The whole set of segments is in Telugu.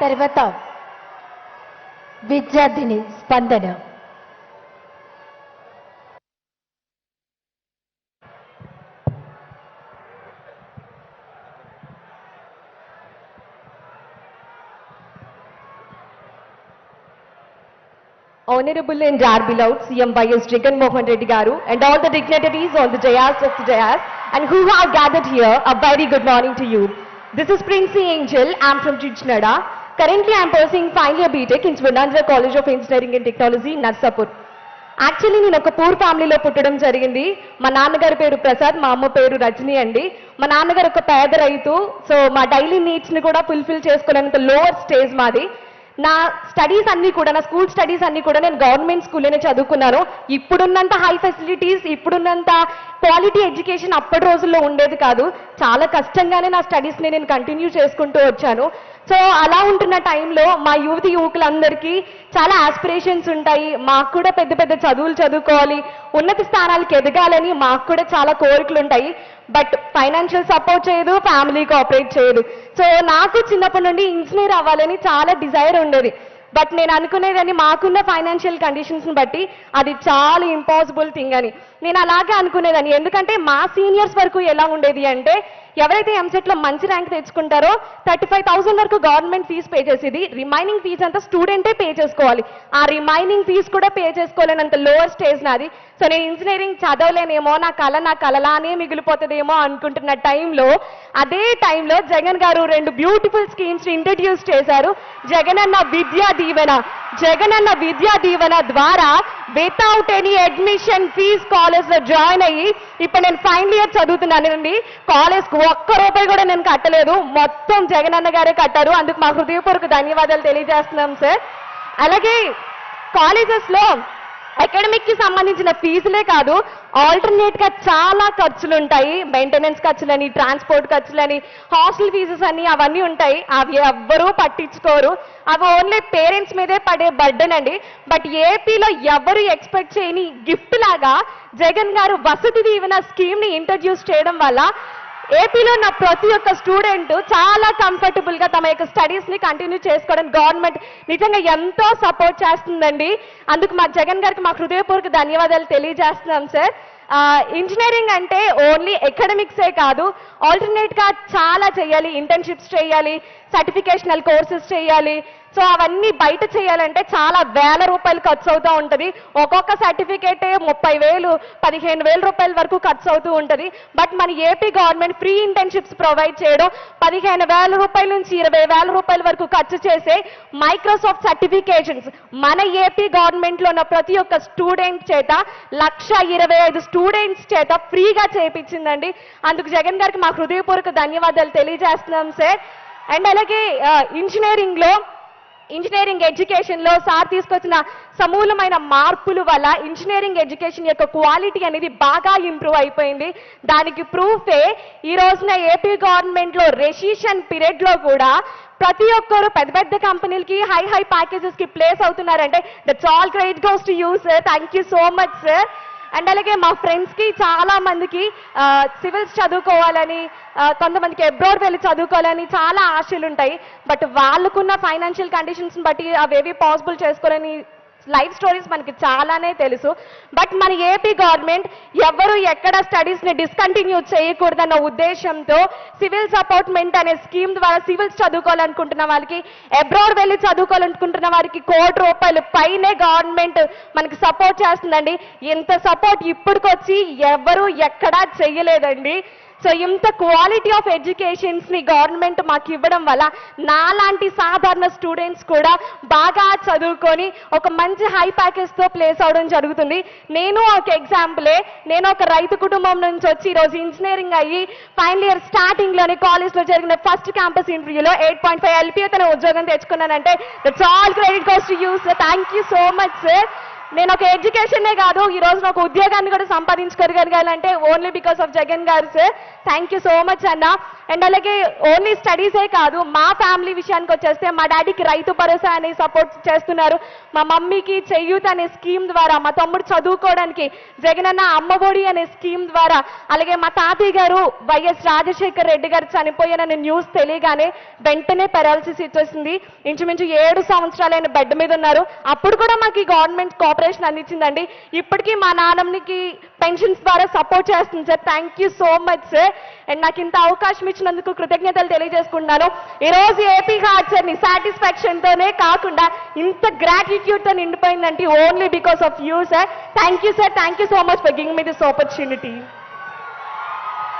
സർവത്ത विद्यार्थी स्पंदन Honorable and dear beloved CM YS Jagan Mohan Reddy Garu and all the dignitaries on the Jayas of the Jayas and who are gathered here, a very good morning to you. This is Princey Angel, I'm from Tijnada Currently, I'm pursuing final year BTech in Swarnandra College of Engineering and Technology, Narsapur. Actually నేను ఒక పూర్ ఫ్యామిలీలో పుట్టడం జరిగింది. మా నాన్నగారి పేరు ప్రసాద్ మా అమ్మ పేరు రజని అండి. మా నాన్నగారు ఒక పేద రైతు సో మా డైలీ నీడ్స్ని కూడా ఫుల్ఫిల్ చేసుకోవడానికి లోవర్ స్టేజ్ మాది. నా స్టడీస్ అన్ని కూడా నా స్కూల్ స్టడీస్ అన్ని కూడా నేను గవర్నమెంట్ స్కూల్లోనే చదువుకున్నాను. ఇప్పుడున్నంత హై ఫెసిలిటీస్ ఇప్పుడున్నంత క్వాలిటీ ఎడ్యుకేషన్ అప్పటి రోజుల్లో ఉండేది కాదు. చాలా కష్టంగానే నా స్టడీస్ని నేను కంటిన్యూ చేసుకుంటూ వచ్చాను. సో అలా ఉంటున్న టైంలో మా యువతి యువకులందరికీ చాలా ఆస్పిరేషన్స్ ఉంటాయి. మాకు కూడా పెద్ద పెద్ద చదువులు చదువుకోవాలి. ఉన్నత స్థానాలకు ఎదగాలని మాకు కూడా చాలా కోరికలు ఉంటాయి. బట్ ఫైనాన్షియల్ సపోర్ట్ చేయదు ఫ్యామిలీ కోఆపరేట్ చేయదు. సో నాకు చిన్నప్పటి నుండి ఇంజనీర్ అవ్వాలని చాలా డిజైర్ ఉండేది. బట్ నేను అనుకునేదని మాకున్న ఫైనాన్షియల్ కండిషన్స్ని బట్టి అది చాలా ఇంపాసిబుల్ థింగ్ అని. నేను అలాగే అనుకునేదాన్ని. ఎందుకంటే మా సీనియర్స్ వరకు ఎలా ఉండేది అంటే ఎవరైతే ఎంసెట్లో మంచి ర్యాంక్ తెచ్చుకుంటారో థర్టీ ఫైవ్ థౌసండ్ వరకు గవర్నమెంట్ ఫీజు పే చేసేది. రిమైనింగ్ ఫీజు అంతా స్టూడెంటే పే చేసుకోవాలి. ఆ రిమైనింగ్ ఫీజు కూడా పే చేసుకోలేనంత లోవర్ స్టేజ్ నాది. సో నేను ఇంజనీరింగ్ చదవలేనేమో నా కళ నా కలలానే మిగిలిపోతుందేమో అనుకుంటున్న టైంలో అదే టైంలో జగన్ గారు రెండు బ్యూటిఫుల్ స్కీమ్స్ ఇంట్రడ్యూస్ చేశారు. జగన్ అన్న విద్యా దీవెన. జగన్ అన్న విద్యా దీవెన ద్వారా without any admission fee college కాలేజ్లో జాయిన్ అయ్యి ఇప్పుడు నేను ఫైనల్ ఇయర్ చదువుతున్నానండి అండి. కాలేజ్కి ఒక్క రూపాయి కూడా నేను కట్టలేదు. మొత్తం జగన్ అన్న గారే కట్టారు. అందుకు మా హృదయపూర్వక ధన్యవాదాలు తెలియజేస్తున్నాం సార్. అలాగే కాలేజెస్లో అకాడమిక్కి సంబంధించిన ఫీజులే కాదు ఆల్టర్నేట్గా చాలా ఖర్చులు ఉంటాయి మెయింటెనెన్స్ ఖర్చులని ట్రాన్స్పోర్ట్ ఖర్చులని హాస్టల్ ఫీజెస్ అని అవన్నీ ఉంటాయి. అవి ఎవ్వరూ పట్టించుకోరు. అవి ఓన్లీ పేరెంట్స్ మీదే పడే బర్డెన్ అండి. బట్ ఏపీలో ఎవరు ఎక్స్పెక్ట్ చేయని గిఫ్ట్ లాగా జగన్ గారు వసతి దీవెన స్కీమ్ని ఇంట్రడ్యూస్ చేయడం వల్ల ఏపీలో ఉన్న ప్రతి ఒక్క స్టూడెంట్ చాలా కంఫర్టబుల్గా తమ యొక్క స్టడీస్ని కంటిన్యూ చేసుకోవడానికి గవర్నమెంట్ నిజంగా ఎంతో సపోర్ట్ చేస్తుందండి. అందుకు మా జగన్ గారికి మా హృదయపూర్వక ధన్యవాదాలు తెలియజేస్తున్నాం సార్. ఇంజనీరింగ్ అంటే ఓన్లీ ఎకడమిక్సే కాదు ఆల్టర్నేట్గా చాలా చేయాలి ఇంటర్న్షిప్స్ చేయాలి సర్టిఫికేషనల్ కోర్సెస్ చేయాలి. సో అవన్నీ బయట చేయాలంటే చాలా వేల రూపాయలు ఖర్చు అవుతూ ఉంటుంది. ఒక్కొక్క సర్టిఫికేట్ ముప్పై వేలు పదిహేను వేల రూపాయల వరకు ఖర్చు అవుతూ ఉంటుంది. బట్ మన AP government free internships provide చేయడం పదిహేను వేల రూపాయల నుంచి ఇరవై వేల రూపాయల వరకు ఖర్చు చేసే మైక్రోసాఫ్ట్ సర్టిఫికేషన్స్ మన ఏపీ గవర్నమెంట్లో ఉన్న ప్రతి ఒక్క స్టూడెంట్ చేత లక్ష ఇరవై ఐదు స్టూడెంట్స్ చేత ఫ్రీగా చేయించిందండి అందుకు జగన్ గారికి మా హృదయపూర్వక ధన్యవాదాలు తెలియజేస్తున్నాం సార్. అండ్ అలాగే ఇంజనీరింగ్లో ఇంజనీరింగ్ ఎడ్యుకేషన్లో సార్ తీసుకొచ్చిన సమూలమైన మార్పుల వల్ల ఇంజనీరింగ్ ఎడ్యుకేషన్ యొక్క క్వాలిటీ అనేది బాగా ఇంప్రూవ్ అయిపోయింది. దానికి ప్రూఫే ఈ రోజున ఏపీ గవర్నమెంట్లో రెసిషన్ పీరియడ్లో కూడా ప్రతి ఒక్కరు పెద్ద పెద్ద కంపెనీలకి హై హై ప్యాకేజెస్కి place అవుతున్నారంటే that's all great goes to you sir. Thank you so much sir. And అలాగే మా ఫ్రెండ్స్కి చాలా మందికి సివిల్స్ చదువుకోవాలని కొంతమందికి అబ్రాడ్ వెళ్ళి చదువుకోవాలని చాలా ఆశలు ఉంటాయి బట్ వాళ్ళకున్న ఫైనాన్షియల్ కండిషన్స్ని బట్టి అవేవి పాసిబుల్ చేసుకోవాలని లైఫ్ స్టోరీస్ మనకి చాలానే తెలుసు. బట్ మన ఏపీ గవర్నమెంట్ ఎవరు ఎక్కడ స్టడీస్ని డిస్కంటిన్యూ చేయకూడదన్న ఉద్దేశంతో సివిల్ సపోర్ట్మెంట్ అనే స్కీమ్ ద్వారా సివిల్స్ చదువుకోవాలనుకుంటున్న వాళ్ళకి అబ్రాడ్ వెళ్ళి చదువుకోవాలనుకుంటున్న వారికి కోటి రూపాయలు పైనే గవర్నమెంట్ మనకి సపోర్ట్ చేస్తుందండి. ఇంత సపోర్ట్ ఇప్పటికొచ్చి ఎవరు ఎక్కడా చెయ్యలేదండి సో ఇంత క్వాలిటీ ఆఫ్ ఎడ్యుకేషన్స్ని గవర్నమెంట్ మాకు ఇవ్వడం వల్ల నాలాంటి సాధారణ స్టూడెంట్స్ కూడా బాగా చదువుకొని ఒక మంచి హై ప్యాకేజ్తో ప్లేస్ అవడం జరుగుతుంది. నేను ఒక ఎగ్జాంపులే నేను ఒక రైతు కుటుంబం నుంచి వచ్చి ఈరోజు ఇంజనీరింగ్ అయ్యి ఫైనల్ ఇయర్ స్టార్టింగ్ కాలేజ్లో కాలేజ్లో జరిగిన ఫస్ట్ క్యాంపస్ ఇంటర్వ్యూలో ఎయిట్ పాయింట్ ఫైవ్ ఎల్పీఏ తన ఉద్యోగం తెచ్చుకున్నానంటే that's all credit goes to you sir thank you so much sir నేను ఒక ఎడ్యుకేషనే కాదు ఈ రోజు నాకు ఉద్యోగాన్ని కూడా సంపాదించుకోగలగాలంటే only because of Jagan garu sir thank you so much అన్న. అండ్ అలాగే ఓన్లీ స్టడీసే కాదు మా ఫ్యామిలీ విషయానికి వచ్చేస్తే మా డాడీకి రైతు భరోసా అనే సపోర్ట్ చేస్తున్నారు. మా మమ్మీకి చెయ్యూత్ అనే స్కీమ్ ద్వారా మా తమ్ముడు చదువుకోవడానికి జగనన్న అమ్మఒడి అనే స్కీమ్ ద్వారా అలాగే మా తాతయ్య గారు వైఎస్ రాజశేఖర్ రెడ్డి గారు చనిపోయానని న్యూస్ తెలియగానే వెంటనే పెరాలసిస్ ఇచ్చేసింది ఇంచుమించు ఏడు సంవత్సరాలైన బెడ్ మీద ఉన్నారు. అప్పుడు కూడా మాకు ఈ గవర్నమెంట్ కోఆపరేషన్ అందించిందండి. ఇప్పటికీ మా నాన్నమ్మకి పెన్షన్స్ ద్వారా సపోర్ట్ చేస్తుంది sir. Thank you so much sir and నాకు ఇంత అవకాశం ఇచ్చినందుకు కృతజ్ఞతలు తెలియజేసుకుంటున్నాను. ఈ రోజు ఏపీ హార్ట్స్ని సాటిస్ఫాక్షన్తోనే కాకుండా ఇంత గ్రాటిట్యూడ్తో నిండిపోయిందంటే only because of you sir thank you sir thank you so much for giving me this opportunity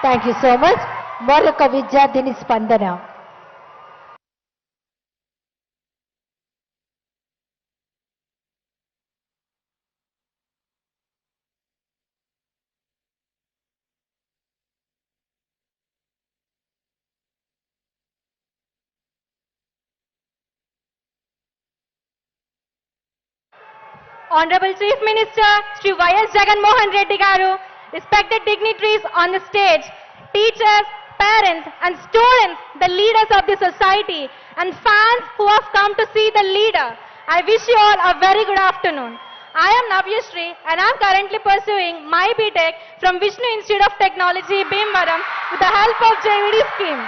thank you so much మరొక విద్యార్థిని స్పందన. Honorable Chief Minister Sri Y.S. Jagan Mohan Reddy Garu, respected dignitaries on the stage, teachers, parents and students, the leaders of the society and fans who have come to see the leader. I wish you all a very good afternoon. I am Navyashri and I am currently pursuing my BTech from Vishnu Institute of Technology, Bhimvaram with the help of JVD scheme.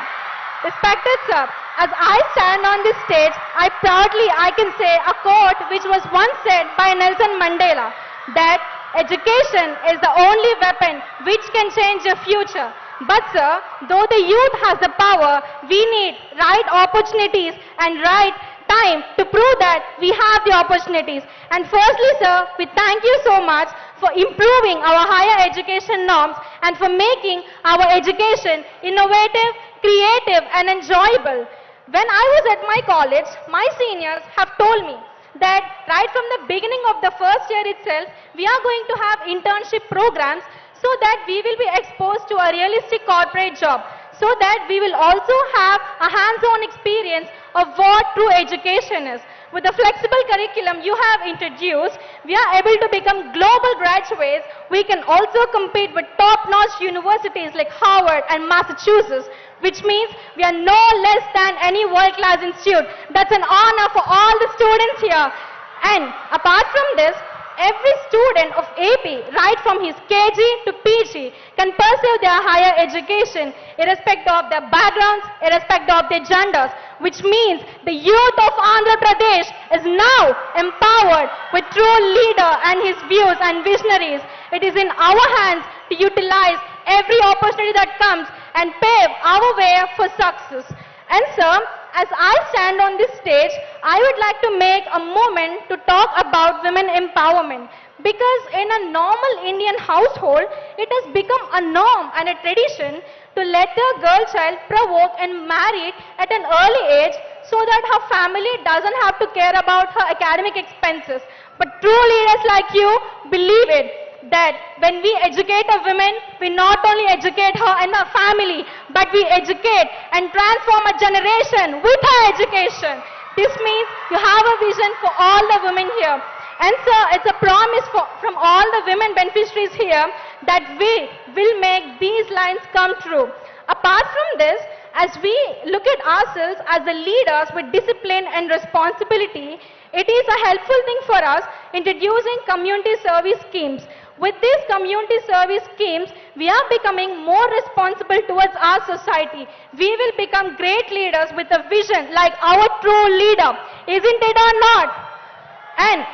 Respected sir, as I stand on this stage, I proudly I can say a quote which was once said by Nelson Mandela that education is the only weapon which can change the future. But sir, though the youth has the power, we need right opportunities and right time to prove that we have the opportunities. And firstly, sir, we thank you so much for improving our higher education norms and for making our education innovative, creative and enjoyable. When I was at my college, my seniors have told me that right from the beginning of the first year itself, we are going to have internship programs so that we will be exposed to a realistic corporate job, so that we will also have a hands-on experience of what true education is. With the flexible curriculum you have introduced, we are able to become global graduates. We can also compete with top-notch universities like Harvard and Massachusetts, which means we are no less than any world-class institute. That's an honor for all the students here. And apart from this, every student of AP, right from his KG to PG, can pursue their higher education irrespective of their backgrounds, irrespective of their genders, which means the youth of Andhra Pradesh is now empowered with true leader and his views and visionaries. It is in our hands to utilize every opportunity that comes and pave our way for success. And sir, as I stand on this stage, I would like to make a moment to talk about women empowerment. Because in a normal Indian household, it has become a norm and a tradition to let their girl child provoke and marry at an early age so that her family doesn't have to care about her academic expenses. But true leaders like you believe it that when we educate a woman, we not only educate her and her family, but we educate and transform a generation with her education. This means you have a vision for all the women here. And so it's a promise for, from all the women beneficiaries here that we will make these lines come true. Apart from this, as we look at ourselves as the leaders with discipline and responsibility, it is a helpful thing for us introducing community service schemes. With these community service schemes, we are becoming more responsible towards our society. We will become great leaders with a vision like our true leader. Isn't it or not? And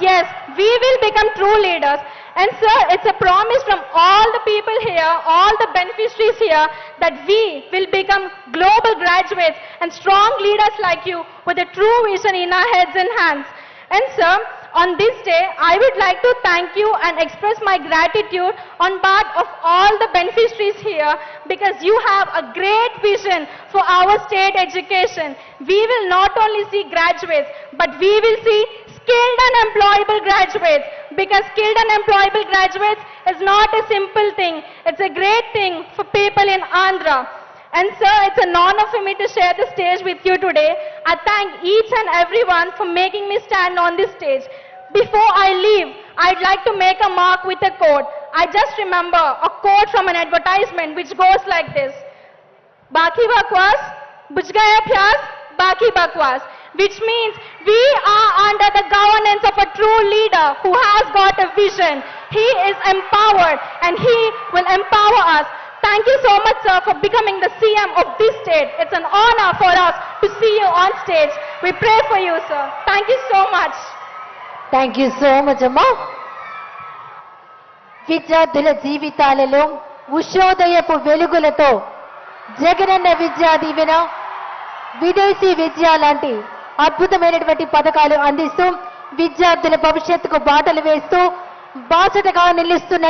Yes, we will become true leaders. And sir, it's a promise from all the people here, all the beneficiaries here, that we will become global graduates and strong leaders like you with a true vision in our heads and hands. And sir, on this day, I would like to thank you and express my gratitude on behalf of all the beneficiaries here because you have a great vision for our state education. We will not only see graduates, but we will see skilled and employable graduates because skilled and employable graduates is not a simple thing. It's a great thing for people in Andhra. And sir, it's an honor for me to share the stage with you today. I thank each and everyone for making me stand on this stage. Before I leave, I'd like to make a mark with a quote. I just remember a quote from an advertisement which goes like this. Baki bakwas, buj gaya pyas, baki bakwas. Which means we are under the governance of a true leader who has got a vision. He is empowered and he will empower us. Thank you so much, sir, for becoming the CM of this state. It's an honor for us to see you on stage. We pray for you, sir. Thank you so much. Thank you so much అమ్మా విద్యార్థుల జీవితాలలో ఉషోదయపు వెలుగులతో జగనన్న విద్యా దీవెన విదేశీ విద్య లాంటి అద్భుతమైనటువంటి పథకాలు అందిస్తూ విద్యార్థుల భవిష్యత్తుకు బాటలు వేస్తూ బాసటగా నిలుస్తున్న